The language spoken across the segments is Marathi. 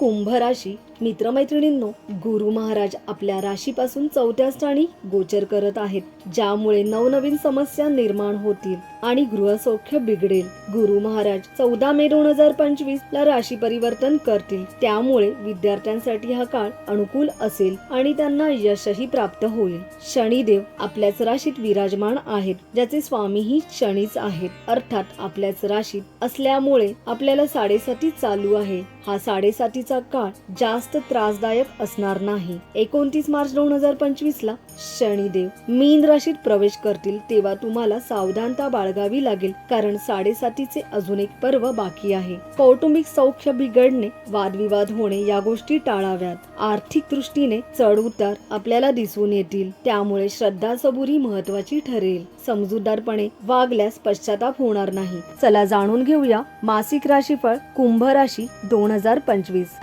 कुंभ राशी मित्रमैत्रिणींनो गुरु महाराज आपल्या राशीपासून चौथ्या स्थानी गोचर करत आहेत. ज्यामुळे नवनवीन समस्या निर्माण होतील आणि गृहसौख्य बिघडेल. गुरु महाराज चौदा मे दोन हजार पंचवीस ला राशी परिवर्तन करतील. त्यामुळे विद्यार्थ्यांसाठी हा काळ अनुकूल असेल आणि त्यांना यशही प्राप्त होईल. शनिदेव आपल्याच राशीत विराजमान आहेत ज्याचे स्वामीही शनीच आहेत. अर्थात आपल्याच राशीत असल्यामुळे आपल्याला साडेसाती चालू आहे. हा साडेसातीचा काळ जास्त त्रासदायक असणार नाही. एकोणतीस मार्च दोन हजार पंचवीस ला शनिदेव. मीन राशीत प्रवेश करतील तेव्हा तुम्हाला सावधानता बाळगावी लागेल कारण साडेसातीचे अजून एक पर्व बाकी आहे. कौटुंबिक सौख्य बिघडणे वादविवाद होणे या गोष्टी टाळाव्यात. आर्थिक दृष्टीने चढ उतार आपल्याला दिसून येतील त्यामुळे श्रद्धा सबुरी महत्वाची ठरेल. समजूतदारपणे वागल्यास पश्चाताप होणार नाही. चला जाणून घेऊया मासिक राशीफळ कुंभ राशी दोन हजार पंचवीस.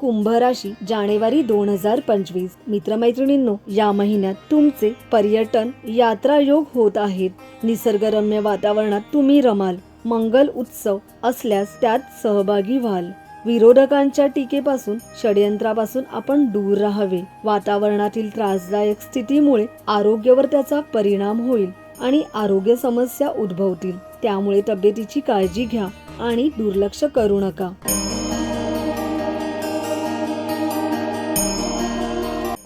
कुंभ राशी जानेवारी दोन हजार पंचवीस. मित्रमैत्रिणींनो या महिन्यात तुमचे पर्यटन यात्रा योग होत आहेत. निसर्गरम्य वातावरणात तुम्ही रमाल. मंगल उत्सव असल्यास त्यात सहभागी व्हाल. विरोधकांच्या टीकेपासून षडयंत्रापासून आपण दूर राहावे. वातावरणातील त्रासदायक स्थितीमुळे आरोग्यावर त्याचा परिणाम होईल आणि आरोग्य समस्या उद्भवतील. त्यामुळे तब्येतीची काळजी घ्या आणि दुर्लक्ष करू नका.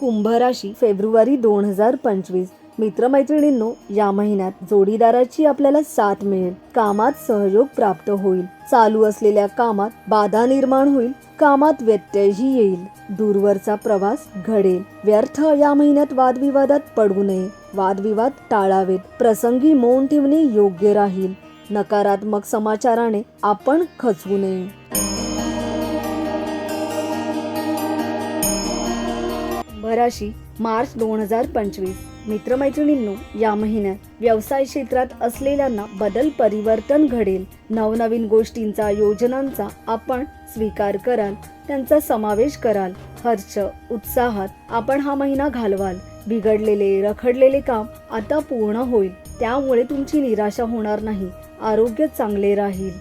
कुंभ राशी फेब्रुवारी दोन हजार पंचवीस. मित्रमैत्रिणींनो या महिन्यात जोडीदाराची आपल्याला साथ मिळेल. कामात सहयोग प्राप्त होईल. चालू असलेल्या कामात बाधा निर्माण होईल. कामात व्यत्ययही येईल. दूरवरचा प्रवास घडेल. व्यर्थ या महिन्यात वादविवादात पडू नये. वादविवाद टाळावेत. प्रसंगी मौन ठेवणे योग्य राहील. नकारात्मक समाचाराने आपण खचवू नये. राशी मार्च दोन हजार पंचवीस. मित्रमैत्रिणींनो या महिन्यात व्यवसाय क्षेत्रात असलेल्यांना बदल परिवर्तन घडेल. नवनवीन गोष्टींचा योजनांचा आपण स्वीकार कराल त्यांचा समावेश कराल. हर्ष उत्साहात आपण हा महिना घालवाल. बिघडलेले रखडलेले काम आता पूर्ण होईल. त्यामुळे तुमची निराशा होणार नाही. आरोग्य चांगले राहील.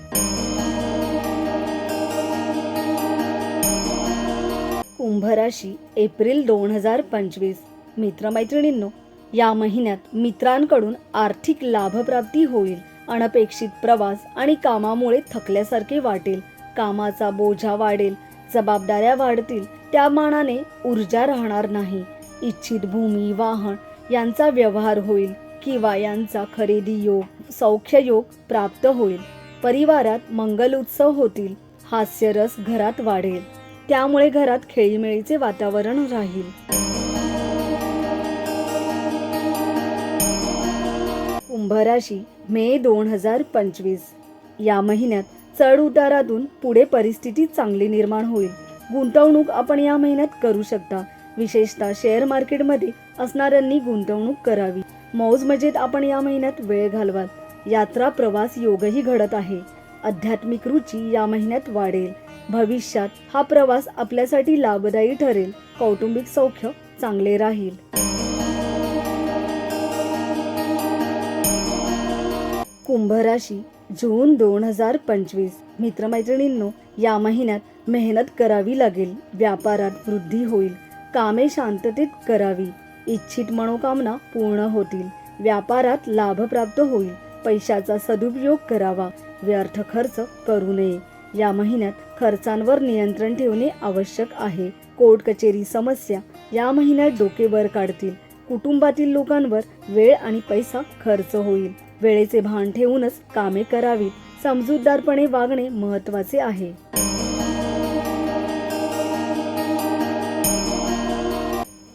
कुंभ एप्रिल दोन हजार पंचवीस. मित्रमैत्रिणींनो या महिन्यात मित्रांकडून आर्थिक लाभप्राप्ती होईल. अनपेक्षित प्रवास आणि कामामुळे थकल्यासारखे वाटेल. कामाचा बोझा वाढेल जबाबदाऱ्या वाढतील त्या मानाने ऊर्जा राहणार नाही. इच्छित भूमी वाहन यांचा व्यवहार होईल किंवा यांचा खरेदी योग सौख्य योग प्राप्त होईल. परिवारात मंगल उत्सव होतील. हास्यरस घरात वाढेल. त्यामुळे घरात खेळीमेळीचे वातावरण राहील. कुंभ राशी मे दोन हजार पंचवीस. या महिन्यात चढ उतारातून पुढे परिस्थिती चांगली निर्माण होईल. गुंतवणूक आपण या महिन्यात करू शकता. विशेषतः शेअर मार्केटमध्ये असणाऱ्यांनी गुंतवणूक करावी. मौज मजेत आपण या महिन्यात वेळ घालवाल. यात्रा प्रवास योगही घडत आहे. आध्यात्मिक रुची या महिन्यात वाढेल. भविष्यात हा प्रवास आपल्यासाठी लाभदायी ठरेल. कौटुंबिक सौख्य चांगले राहील. कुंभ राशी जून दोन हजार पंचवीस. मित्रमैत्रिणींनो या महिन्यात मेहनत करावी लागेल. व्यापारात वृद्धी होईल. कामे शांततेत करावी. इच्छित मनोकामना पूर्ण होतील. व्यापारात लाभ प्राप्त होईल. पैशाचा सदुपयोग करावा. व्यर्थ खर्च करू नये. या महिन्यात खर्चांवर नियंत्रण ठेवणे आवश्यक आहे. कोर्ट कचेरी समस्या या महिन्यात डोके वर काढतील. कुटुंबातील लोकांवर वेळ आणि पैसा खर्च होईल. वेळेचे भान ठेवूनच कामे करावीत. समजूतदारपणे वागणे महत्त्वाचे आहे.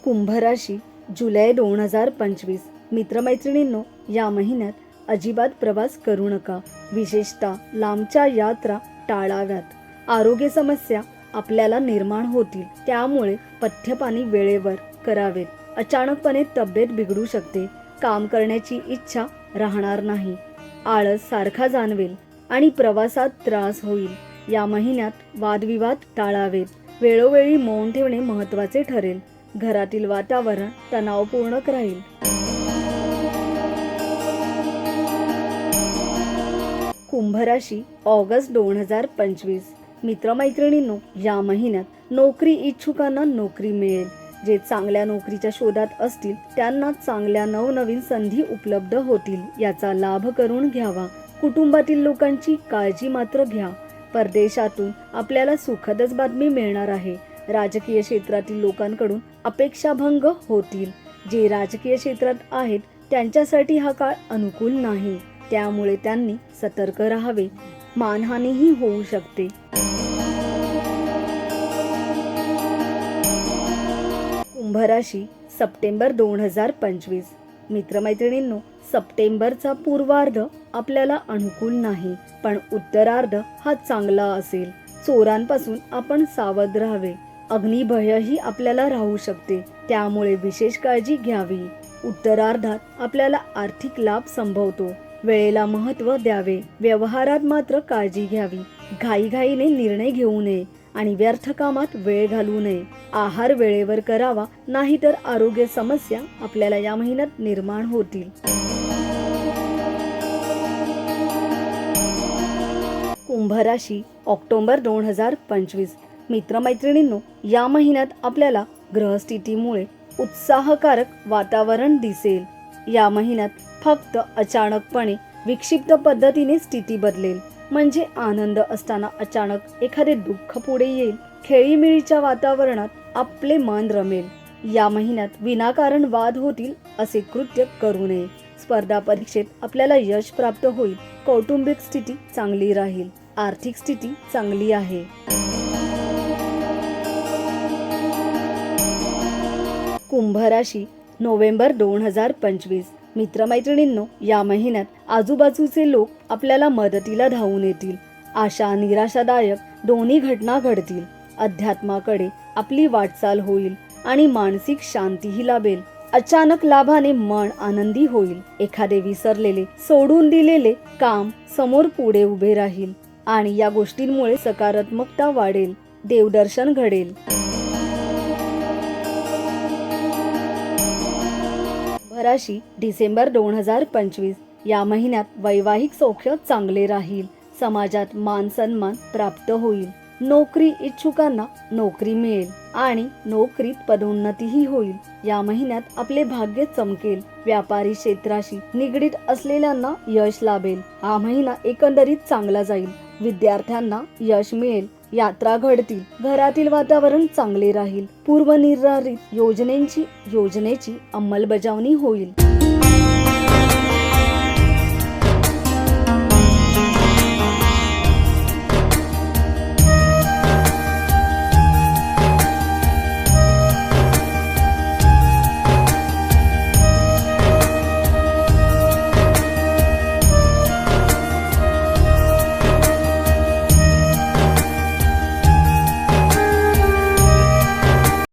कुंभ राशी जुलै दोन हजार पंचवीस. मित्रमैत्रिणींनो या महिन्यात अजिबात प्रवास करू नका. विशेषतः लांबच्या यात्रा टाळाव्यात. आरोग्य समस्या आपल्याला निर्माण होतील. त्यामुळे पथ्यपाणी वेळेवर करावेत. अचानकपणे तब्येत बिघडू शकते. काम करण्याची इच्छा राहणार नाही. आळस सारखा जाणवेल आणि प्रवासात त्रास होईल. या महिन्यात वादविवाद टाळावेत. वेळोवेळी मौन ठेवणे महत्त्वाचे ठरेल. घरातील वातावरण तणावपूर्ण राहील. कुंभराशी ऑगस्ट दोन हजार पंचवीस मित्रमैत्रिणींनो या महिन्यात नोकरी इच्छुकांना नोकरी मिळेल. जे चांगल्या नोकरीच्या शोधात असतील त्यांना चांगल्या नवनवीन संधी उपलब्ध होतील. याचा लाभ करून घ्यावा. कुटुंबातील लोकांची काळजी मात्र घ्या. परदेशातून आपल्याला सुखदच बातमी मिळणार आहे. राजकीय क्षेत्रातील लोकांकडून अपेक्षाभंग होतील. जे राजकीय क्षेत्रात आहेत त्यांच्यासाठी हा काळ अनुकूल नाही. त्यामुळे त्यांनी सतर्क राहावे. मानहानीही होऊ शकते. कुंभराशी सप्टेंबर दोन हजार पंचवीस. मित्रमैत्रिणींनो सप्टेंबरचा पूर्वार्ध आपल्याला अनुकूल नाही पण उत्तरार्ध हा चांगला असेल. चोरांपासून आपण सावध राहावे. अग्निभयही आपल्याला राहू शकते त्यामुळे विशेष काळजी घ्यावी. उत्तरार्धात आपल्याला आर्थिक लाभ संभवतो. वेळेला महत्त्व द्यावे. व्यवहारात मात्र काळजी घ्यावी. घाईघाईने निर्णय घेऊ नये आणि व्यर्थ कामात वेळ घालवू नये. आहार वेळेवर करावा नाहीतर आरोग्य समस्या आपल्याला या महिन्यात निर्माण होतील. कुंभ राशी ऑक्टोबर दोन हजार पंचवीस. मित्रमैत्रिणींनो या महिन्यात आपल्याला ग्रहस्थितीमुळे उत्साहकारक वातावरण दिसेल. या महिन्यात फक्त अचानकपणे विक्षिप्त पद्धतीने स्थिती बदलेल. म्हणजे आनंद असताना अचानक एखादे दुःख पुढे येईल. खेळीमेळीच्या वातावरणात आपले मन रमेल. या महिन्यात विनाकारण वाद होतील असे कृत्य करू नये. स्पर्धा परीक्षेत आपल्याला यश प्राप्त होईल. कौटुंबिक स्थिती चांगली राहील. आर्थिक स्थिती चांगली आहे. कुंभ राशी नोव्हेंबर दोन हजार पंचवीस. मित्रमैत्रिणींनो या महिन्यात आजूबाजूचे लोक आपल्याला मदतीला धावून येतील. आशा निराशादायक दोन्ही घटना घडतील. अध्यात्माकडे आपली वाटचाल होईल आणि मानसिक शांतीही लाभेल. अचानक लाभाने मन आनंदी होईल. एखादे विसरलेले सोडून दिलेले काम समोर पुढे उभे राहील आणि या गोष्टींमुळे सकारात्मकता वाढेल. देवदर्शन घडेल. फराशी डिसेंबर दोन हजार पंचवीस या महिन्यात वैवाहिक सौख्य चांगले राहील. समाजात मान सन्मान प्राप्त होईल. नोकरी इच्छुकांना नोकरी मिळेल आणि नोकरीत पदोन्नतीही होईल. या महिन्यात आपले भाग्य चमकेल. व्यापारी क्षेत्राशी निगडीत असलेल्यांना यश लाभेल. हा महिना एकंदरीत चांगला जाईल. विद्यार्थ्यांना यश मिळेल. यात्रा घडतील. घरातील वातावरण चांगले राहील. पूर्वनिर्धारित योजनेची योजनेची अंमलबजावणी होईल.